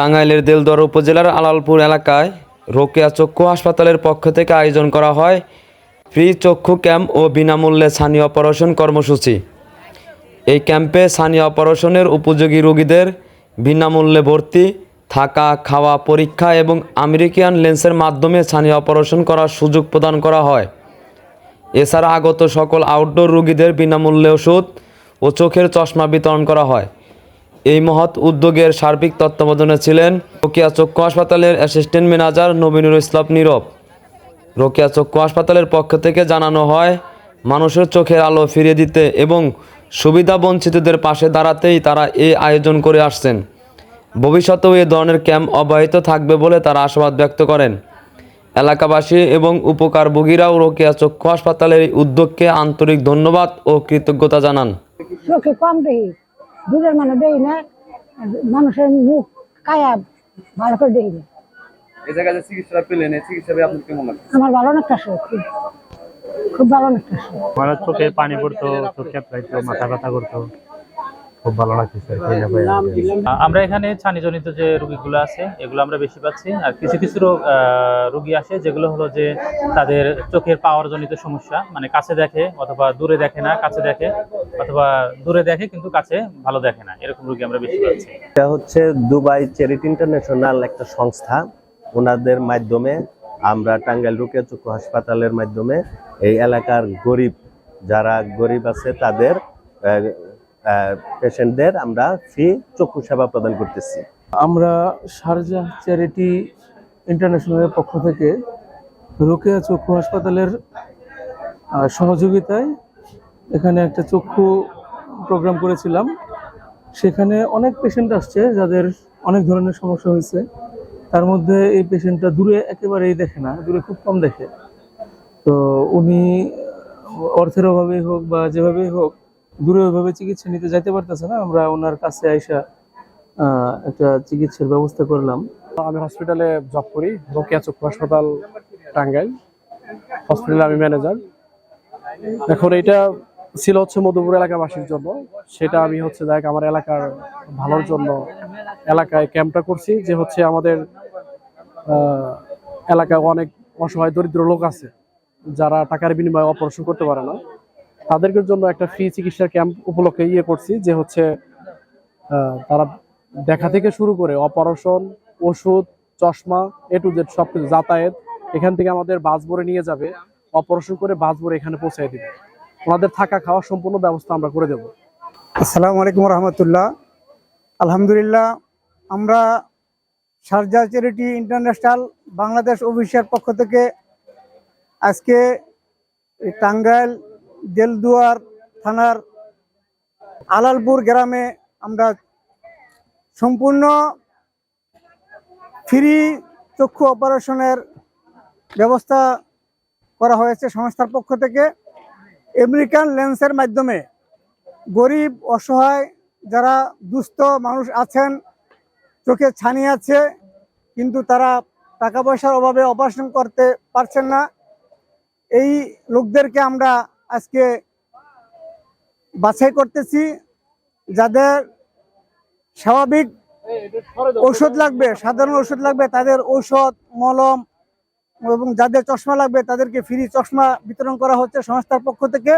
টাঙ্গাইলের দেলদুয়ার উপজেলার আলালপুর এলাকায় রোকেয়া চক্ষু হাসপাতালের পক্ষ থেকে আয়োজন করা হয় ফ্রি চক্ষু ক্যাম্প ও বিনামূল্যে ছানি অপারেশন কর্মসূচি। এই ক্যাম্পে ছানি অপারেশনের উপযোগী রোগীদের বিনামূল্যে ভর্তি, থাকা, খাওয়া, পরীক্ষা এবং আমেরিকান লেন্সের মাধ্যমে ছানি অপারেশন করার সুযোগ প্রদান করা হয়। এছাড়া আগত সকল আউটডোর রোগীদের বিনামূল্যে ওষুধ ও চোখের চশমা বিতরণ করা হয়। এই মহৎ উদ্যোগের সার্বিক তত্ত্বাবধানে ছিলেন রোকিয়া চক্ষু হাসপাতালের অ্যাসিস্ট্যান্ট ম্যানেজার নবীনুর ইসলাম নীরব। রোকেয়া চক্ষু হাসপাতালের পক্ষ থেকে জানানো হয়, মানুষের চোখের আলো ফিরিয়ে দিতে এবং সুবিধা বঞ্চিতদের পাশে দাঁড়াতেই তারা এই আয়োজন করে আসছেন। ভবিষ্যতেও এ ধরনের ক্যাম্প অব্যাহত থাকবে বলে তারা আশাবাদ ব্যক্ত করেন। এলাকাবাসী এবং উপকারভোগীরাও রোকেয়া চক্ষু হাসপাতালের এই উদ্যোগকে আন্তরিক ধন্যবাদ ও কৃতজ্ঞতা জানান। চোখে কম দেখি। দূরের মানে দেই না মানুষের মুখ কায়া ভালো করে দেই না। এই জায়গায় যে পেলেন এই চিকিৎসা পেয়ে আপনার কেমন লাগে আমার ভালো খুব ভালো আমার চোখে পানি পড়তো চোখে মাথা ব্যথা করতো। খুব ভালো লাগতেছে। আমরা এখানে ছানিজনিত যে রুগীগুলো আছে এগুলো আমরা বেশি পাচ্ছি। আর কিছু কিছু রোগ আহ, রোগী আসে যেগুলো হলো যে তাদের চোখের পাওয়ার জনিত সমস্যা মানে কাছে দেখে অথবা দূরে দেখে না কাছে দেখে অথবা দূরে দেখে কিন্তু কাছে ভালো দেখে না এরকম রুগী আমরা বেশি পাচ্ছি। এটা হচ্ছে দুবাই চ্যারিটি ইন্টারন্যাশনাল একটা সংস্থা। ওনাদের মাধ্যমে আমরা টাঙ্গাইল রুকিয়া চক্ষু হাসপাতালের মাধ্যমে এই এলাকার গরিব যারা গরিব আছে তাদের পেশেন্টদের আমরা ফ্রি চক্ষু সেবা প্রদান করতেছি। আমরা শারজাহ চ্যারিটি ইন্টারন্যাশনালের পক্ষ থেকে রোকেয়া চক্ষু হাসপাতালের সহযোগিতায় এখানে একটা চক্ষু প্রোগ্রাম করেছিলাম। সেখানে অনেক পেশেন্ট আসছে যাদের অনেক ধরনের সমস্যা হয়েছে। তার মধ্যে এই পেশেন্টটা দূরে একেবারেই দেখে না, দূরে খুব কম দেখে। তো উনি অর্থের অভাবেই হোক বা যেভাবেই হোক দূরে চিকিৎসা নিতে যাইতে পারতেছে না। আমরা ওনার কাছে আইসা একটা চিকিৎসার ব্যবস্থা করলাম। আমি হসপিটালে জব করি রোকেয়া চক্ষু হাসপাতাল, টাঙ্গাইল। হসপিটালে আমি ম্যানেজার এখন এটা ছিল হচ্ছে মধুপুর এলাকাবাসীর জন্য। সেটা আমি হচ্ছে দেখ আমার এলাকার ভালোর জন্য এলাকায় ক্যাম্পটা করছি, যে হচ্ছে আমাদের এলাকায় অনেক অসহায়, দরিদ্র লোক আছে, যারা টাকার বিনিময়ে অপারেশন করতে পারে না। তাদেরকে জন্য একটা ফ্রি চিকিৎসার ক্যাম্প উপলক্ষে ইয়ে করছি যে হচ্ছে তারা দেখা থেকে শুরু করে অপারেশন ওষুধ, চশমা এ টু জেড সব কিছু যাতায়াত, এখান থেকে আমাদের বাস ভরে নিয়ে যাবে অপারেশন করে বাস ভরে এখানে পৌঁছায় দেবে। ওনাদের থাকা খাওয়ার সম্পূর্ণ ব্যবস্থা আমরা করে দেবো। আসসালামু আলাইকুম রহমতুল্লাহ। আলহামদুলিল্লাহ, আমরা শারজা চ্যারিটি ইন্টারন্যাশনাল বাংলাদেশ অফিসের পক্ষ থেকে আজকে টাঙ্গাইল দেলদুয়ার থানার আলালপুর গ্রামে আমরা সম্পূর্ণ ফ্রি চক্ষু অপারেশনের ব্যবস্থা করা হয়েছে সংস্থার পক্ষ থেকে। আমেরিকান লেন্সের মাধ্যমে গরিব, অসহায় যারা দুস্থ মানুষ আছেন, চোখে ছানি আছে, কিন্তু তারা টাকা পয়সার অভাবে অপারেশন করতে পারছেন না। এই লোকদেরকে আমরা আজকে বাছাই করতেছি যাদের স্বাভাবিক ঔষধ লাগবে, সাধারণ ঔষধ লাগবে, তাদের ঔষধ, মলম এবং যাদের চশমা লাগবে, তাদেরকে ফ্রি চশমা বিতরণ করা হচ্ছে সংস্থার পক্ষ থেকে।